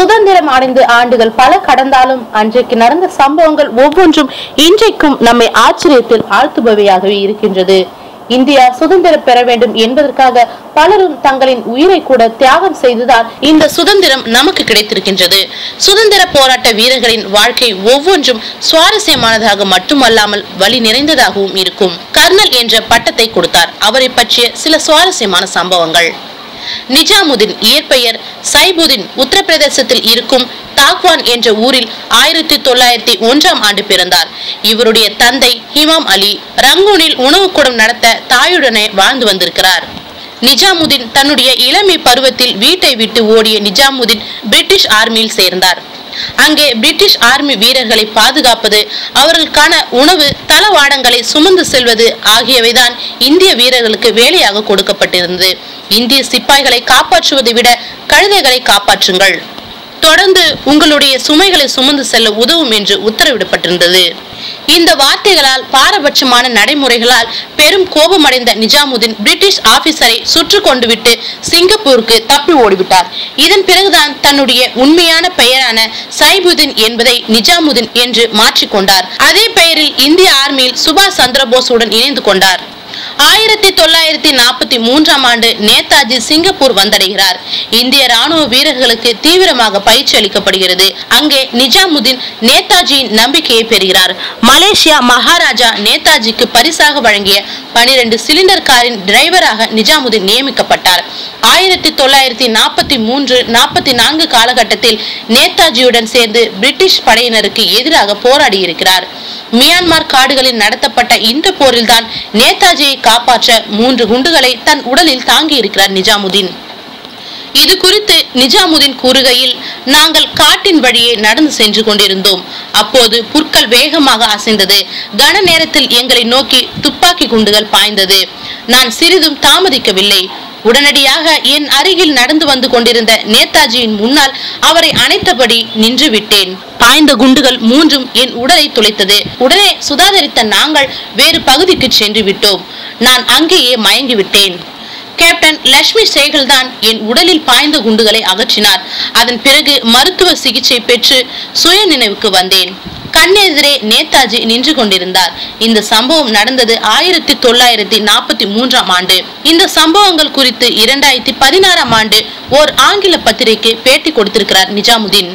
சுதந்திரம் அடைந்து ஆண்டுகள் பல கடந்தாலும் அன்றைக்கு நடந்த சம்பவங்கள் ஒவ்வொன்றும் இன்றைக்கும் நம்மை ஆச்சரியத்தில் ஆழ்த்துபவையாகவே இருக்கின்றது. இந்தியா சுதந்திரம் பெற வேண்டும் என்பதற்காக பலரும் தங்களின் உயிரை கூட தியாகம் செய்துதான் இந்த சுதந்திரம் நமக்கு கிடைத்திருக்கின்றது. சுதந்திர போராட்ட வீரர்களின் வாழ்க்கை ஒவ்வொன்றும் சுவாரஸ்யமானதாக மட்டுமல்லாமல் வழி நிறைந்ததாகவும் இருக்கும். கர்னல் என்ற பட்டத்தை கொடுத்தார். அவரை பற்றிய சில சுவாரஸ்யமான சம்பவங்கள். நிஜாமுதீன் இயற்பெயர் சைபுதீன் உத்தரப்பிரதேசத்தில் இருக்கும் தாக்வான் என்ற ஊரில் ஆயிரத்தி தொள்ளாயிரத்தி ஒன்றாம் ஆண்டு பிறந்தார். இவருடைய தந்தை ஹிமாம் அலி ரங்கூனில் உணவுக்கூடம் நடத்த தாயுடனே வாழ்ந்து வந்திருக்கிறார். நிஜாமுதீன் தன்னுடைய இளமை பருவத்தில் வீட்டை விட்டு ஓடிய நிஜாமுதீன் பிரிட்டிஷ் ஆர்மியில் சேர்ந்தார். அங்கே பிரிட்டிஷ் ஆர்மி வீரர்களை பாதுகாப்பது அவர்களுக்கான உணவு தளவாடங்களை சுமந்து செல்வது ஆகியவைதான் இந்திய வீரர்களுக்கு வேலையாக கொடுக்கப்பட்டிருந்தது. இந்திய சிப்பாய்களை காப்பாற்றுவதை விட கழுதைகளை காப்பாற்றுங்கள். தொடர்ந்து உங்களுடைய சுமைகளை சுமந்து செல்ல உதவும் என்று உத்தரவிடப்பட்டிருந்தது. இந்த வார்த்தைகளால் பாரபட்சமான நடைமுறைகளால் பெரும் கோபமடைந்த நிஜாமுதீன் பிரிட்டிஷ் ஆபீசரை சுற்று கொண்டு விட்டு சிங்கப்பூருக்கு தப்பி ஓடிவிட்டார். இதன் பிறகுதான் தன்னுடைய உண்மையான பெயரான சைபுதீன் என்பதை நிஜாமுதீன் என்று மாற்றிக்கொண்டார். அதே பெயரில் இந்திய ஆர்மியில் சுபாஷ் சந்திரபோஸுடன் இணைந்து கொண்டார். ஆயிரத்தி தொள்ளாயிரத்தி நாற்பத்தி மூன்றாம் ஆண்டு நேதாஜி சிங்கப்பூர் வந்தடைகிறார். இந்திய ராணுவ வீரர்களுக்கு தீவிரமாக பயிற்சி அளிக்கப்படுகிறது. அங்கே நிஜாமுதீன் நேதாஜியின் நம்பிக்கையை பெறுகிறார். மலேசியா மகாராஜா நேதாஜிக்கு பரிசாக வழங்கிய பனிரெண்டு சிலிண்டர் காரின் டிரைவராக நிஜாமுதீன் நியமிக்கப்பட்டார். ஆயிரத்தி தொள்ளாயிரத்தி நாற்பத்தி மூன்று நாற்பத்தி நான்கு காலகட்டத்தில் நேதாஜியுடன் சேர்ந்து பிரிட்டிஷ் படையினருக்கு எதிராக போராடியிருக்கிறார். மியான்மர் காடுகளில் நடத்தப்பட்ட இந்த போரில்தான் நேதாஜியை காப்பாற்ற மூன்று குண்டுகளை தன் உடலில் தாங்கியிருக்கிறார் நிஜாமுதீன். இது குறித்து நிஜாமுதீன் கூறுகையில் நாங்கள் காட்டின் வழியே நடந்து சென்று கொண்டிருந்தோம். அப்போது புற்கள் வேகமாக அசைந்தது. கன நேரத்தில் எங்களை நோக்கி துப்பாக்கி குண்டுகள் பாய்ந்தது. நான் சிறிதும் தாமதிக்கவில்லை. உடனடியாக என் அருகில் நடந்து வந்து கொண்டிருந்த நேதாஜியின் முன்னால் அவரை அணைத்தபடி நின்று விட்டேன். பாய்ந்த குண்டுகள் மூன்றும் என் உடலை துளைத்தது. உடனே சுதாகரித்த நாங்கள் வேறு பகுதிக்கு சென்று விட்டோம். நான் அங்கேயே மயங்கி விட்டேன். கேப்டன் லட்சுமி சேகல் தான் என் உடலில் பாய்ந்த குண்டுகளை அகற்றினார். அதன் பிறகு மருத்துவ சிகிச்சை பெற்று சுய நினைவுக்கு வந்தேன். கண்ணெதிரே நேதாஜி நின்று கொண்டிருந்தார். இந்த சம்பவம் நடந்தது ஆயிரத்தி தொள்ளாயிரத்தி நாற்பத்தி மூன்றாம் ஆண்டு. இந்த சம்பவங்கள் குறித்து இரண்டாயிரத்தி பதினாறாம் ஆண்டு ஓர் ஆங்கில பத்திரிகை பேட்டி கொடுத்திருக்கிறார் நிஜாமுதீன்.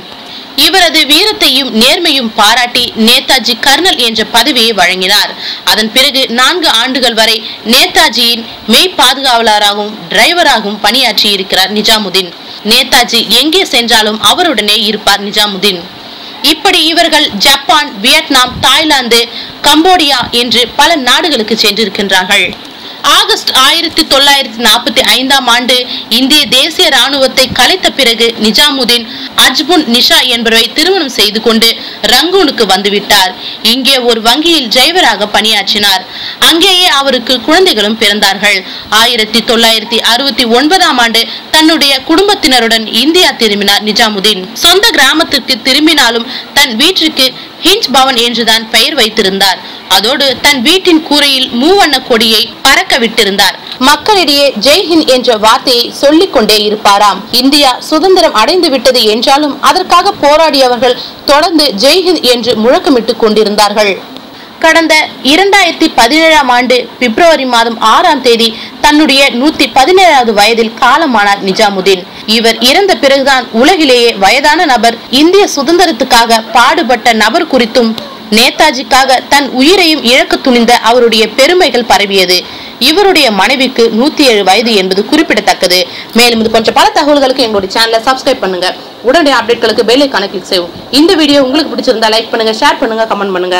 இவரது வீரத்தையும் நேர்மையும் பாராட்டி நேதாஜி கர்னல் என்ற பதவியை வழங்கினார். அதன் பிறகு நான்கு ஆண்டுகள் வரை நேதாஜியின் மெய் பாதுகாவலராகவும் டிரைவராகவும் பணியாற்றி இருக்கிறார் நிஜாமுதீன். நேதாஜி எங்கே சென்றாலும் அவருடனே இருப்பார் நிஜாமுதீன். இப்படி இவர்கள் ஜப்பான் வியட்நாம் தாய்லாந்து கம்போடியா என்று பல நாடுகளுக்கு சென்றிருக்கின்றார்கள். ஆகஸ்ட் ஆயிரத்தி தொள்ளாயிரத்தி நாற்பத்தி ஐந்தாம் ஆண்டு இந்திய தேசிய ராணுவத்தை கலைத்த பிறகு நிஜாமுதீன் அஜ்முன் நிஷா என்பவரை திருமணம் செய்து கொண்டு ரங்கூனுக்கு வந்துவிட்டார். இங்கே ஒரு வங்கியில் டிரைவராக பணியாற்றினார். அங்கேயே அவருக்கு குழந்தைகளும் பிறந்தார்கள். ஆயிரத்தி தொள்ளாயிரத்தி அறுபத்தி ஒன்பதாம் ஆண்டு தன்னுடைய குடும்பத்தினருடன் இந்தியா திரும்பினார் நிஜாமுதீன். சொந்த கிராமத்திற்கு திரும்பினாலும் தன் வீட்டிற்கு ஹிஞ்ச் பவன் என்றுதான் பெயர் வைத்திருந்தார். அதோடு தன் வீட்டின் கூரையில் மூவண்ண கொடியை பறக்க விட்டிருந்தார். மக்களிடையே ஜெய்ஹிந்த் என்ற வார்த்தையை சொல்லிக் கொண்டே இருப்பாராம். இந்தியா சுதந்திரம் அடைந்து விட்டது என்றாலும் அதற்காக போராடியவர்கள் தொடர்ந்து ஜெய்ஹிந்த் என்று முழக்கமிட்டுக் கொண்டிருந்தார்கள். கடந்த இரண்டாயிரத்தி பதினேழாம் ஆண்டு பிப்ரவரி மாதம் ஆறாம் தேதி தன்னுடைய நூத்தி பதினேழாவது வயதில் காலமானார் நிஜாமுதீன். இவர் இறந்த பிறகுதான் உலகிலேயே வயதான நபர் இந்திய சுதந்திரத்துக்காக பாடுபட்ட நபர் குறித்தும் நேதாஜிக்காக தன் உயிரையும் இழக்க துணிந்த அவருடைய பெருமைகள் பரவியது. இவருடைய மனைவிக்கு நூத்தி ஏழு வயது என்பது குறிப்பிடத்தக்கது. மேலும் இது கொஞ்சம் பல தகவல்களுக்கு எங்களுடைய சேனலை சப்ஸ்கிரைப் பண்ணுங்க. உடனடி அப்டேட்களுக்கு பெல் ஐக்கான கிளிக் செய்யும் இந்த வீடியோ உங்களுக்கு பிடிச்சிருந்தா லைக் பண்ணுங்க ஷேர் பண்ணுங்க கமெண்ட் பண்ணுங்க.